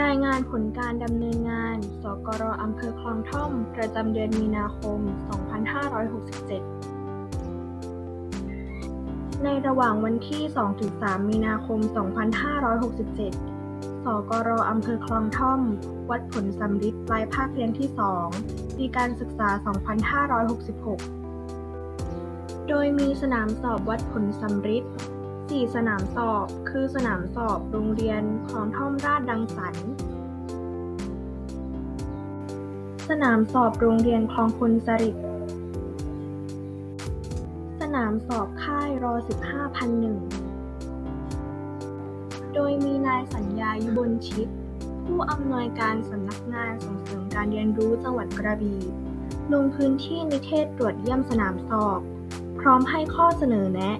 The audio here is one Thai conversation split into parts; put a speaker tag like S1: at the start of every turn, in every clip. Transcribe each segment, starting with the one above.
S1: รายงานผลการดำเนินงาน สกรอำเภอคลองท่อม ประจำเดือนมีนาคม 2567 ในระหว่างวันที่ 2-3 มีนาคม 2567 สกรอำเภอคลองท่อม วัดผลสำริดปลายภาคเรียนที่ 2 ปีการศึกษา 2566 โดยมีสนามสอบวัดผลสำริด 4 สนามสอบ คือสนามสอบโรงเรียนคลองท่อมราชดังสรรค์สนามสอบโรงเรียนคลองพลสฤษดิ์สนามสอบค่ายรอ15พันหนึ่งโดยมีนายสัญญายุบลชิต ผู้อำนวยการสำนักงานส่งเสริมการเรียนรู้จังหวัดกระบี่ลงพื้นที่นิเทศตรวจเยี่ยมสนามสอบ พร้อมให้ข้อเสนอแนะ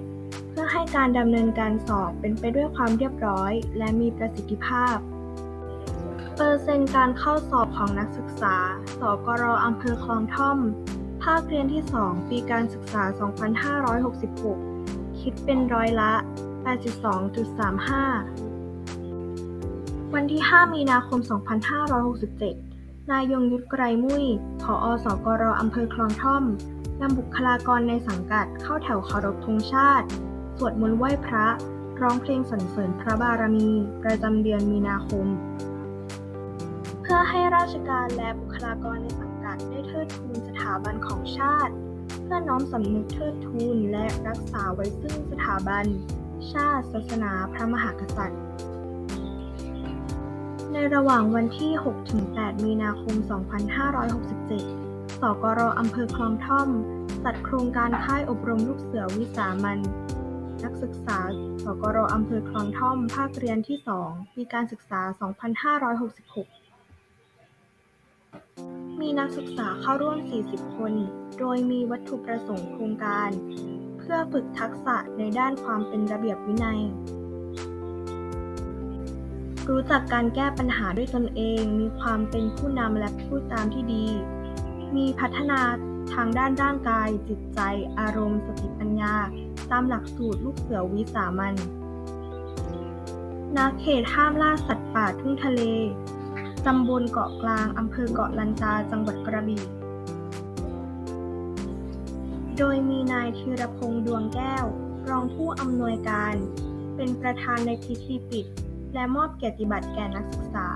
S1: ให้การดำเนินการสอบเป็นไปด้วยความเรียบร้อย และมีประสิทธิภาพ เปอร์เซ็นต์การเข้าสอบของนักศึกษา สกรอำเภอคลองท่อม ภาคเรียนที่ 2 ปีการศึกษา 2566 คิดเป็นร้อยละ 82.35 วันที่ 5 มีนาคม 2567 นายยงยุทธไกรมุ้ยผอสกรอำเภอคลองท่อมนำบุคลากรในสังกัดเข้าแถวเคารพธงชาติ สวดมนต์ไหว้พระ ร้องเพลงสรรเสริญพระบารมี ประจำเดือนมีนาคม เพื่อให้ราชการและบุคลากรในสังกัดได้เทิดทูนสถาบันของชาติ เพื่อน้อมสำนึกเทิดทูนและรักษาไว้ซึ่งสถาบัน ชาติศาสนาพระมหากษัตริย์ ในระหว่างวันที่ 6-8 มีนาคม 2567สกรอำเภอคลองท่อม จัดโครงการค่ายอบรมลูกเสือวิสามัน นักศึกษา สกรอำเภอคลองท่อม ภาคเรียนที่ 2 ปีการศึกษา 2566 มีนักศึกษาเข้าร่วม 40 คน โดยมีวัตถุประสงค์โครงการ เพื่อฝึกทักษะในด้านความเป็นระเบียบวินัย รู้จักการแก้ปัญหาด้วยตนเอง มีความเป็นผู้นำและผู้ตามที่ดี มีพัฒนา ทางด้านร่างกาย จิตใจ อารมณ์ สติปัญญา ตามหลักสูตรลูกเสือวิสามันณเขตห้ามล่าสัตว์ป่าทุ่งทะเล ตำบลเกาะกลาง อำเภอเกาะลันจาจังหวัดกระบี่ โดยมีนายธีรพงษ์ดวงแก้ว รองผู้อำนวยการ เป็นประธานในพิธีปิด และมอบเกียรติบัตรแก่นักศึกษา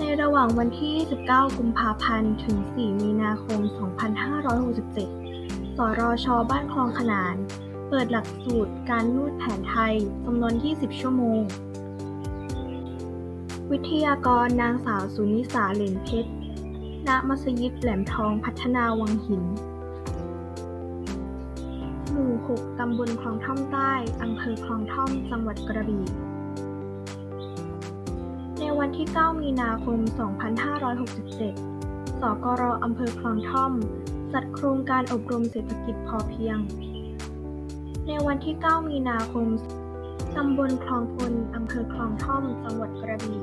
S1: ในระหว่างวันที่29กุมภาพันธ์ ถึง 4 มีนาคม 2567 สรช บ้านคลองขนาน เปิดหลักสูตรการนวดแผนไทยจำนวน 20 ชั่วโมง วิทยากรนางสาวสุนิสาเหลนเพชร ณ มัสยิดแหลมทองพัฒนาวังหิน หมู่ 6 ตำบลคลองท่อมใต้ อำเภอคลองท่อม จังหวัดกระบี่ วันที่ 9 มีนาคม 2567 สกรอำเภอคลองท่อม จัดโครงการอบรมเศรษฐกิจพอเพียง ในวันที่ 9 มีนาคม ตำบลคลองพลอำเภอคลองท่อม จังหวัดกระบี่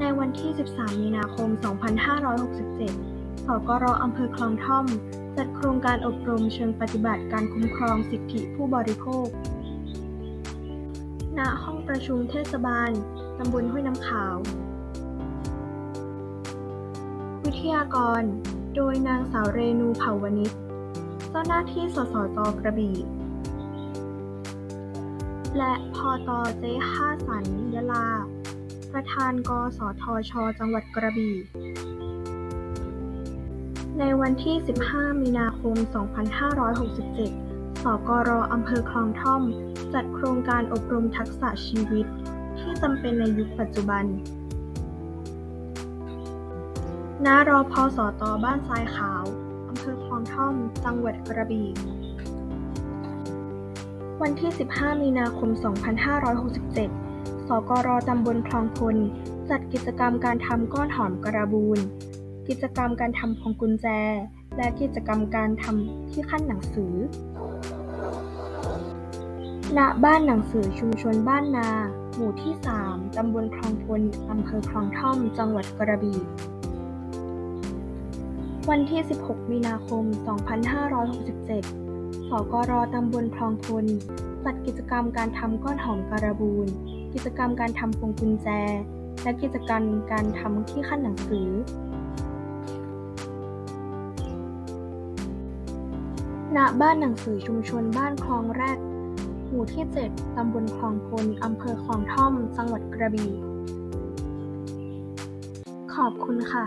S1: ในวันที่ 13 มีนาคม 2567 สกรอำเภอคลองท่อม จัดโครงการอบรมเชิงปฏิบัติการคุ้มครองสิทธิผู้บริโภค ณห้องประชุมเทศบาล ตำบลห้วยน้ำขาว วิทยากร โดยนางสาวเรนูเผ่าวนิชเจ้าหน้าที่สสจกระบี่ และพอตอเจห้าสันยะลา ประธานกสทช จังหวัดกระบี่ ในวันที่ 15 มีนาคม 2567 สกรอำเภอคลองท่อม จัดโครงการอบรมทักษะชีวิต ที่จำเป็นในยุคปัจจุบันณรพสตบ้านทรายขาว อำเภอคลองท่อม จังหวัดกระบี่ วันที่ 15 มีนาคม 2567 สกรตำบลคลองพล จัดกิจกรรมการทำก้อนหอมกระบูน กิจกรรมการทำพวงกุญแจ และกิจกรรมการทำที่ขั้นหนังสือ ณบ้านหนังสือชุมชนบ้านนา หมู่ที่ 3 ตำบลคลองพล อำเภอคลองท่อม จังหวัดกระบี่ วันที่ 16 มีนาคม 2567 สกรตำบลคลองพล จัดกิจกรรมการทำก้อนหอมการบูน กิจกรรมการทำพวงกุญแจ และกิจกรรมการทำที่ขั้นหนังสือณบ้านหนังสือชุมชนบ้านคลองแรก หมู่ที่ 7 ตำบลคลองพล อำเภอคลองท่อม จังหวัดกระบี่ ขอบคุณค่ะ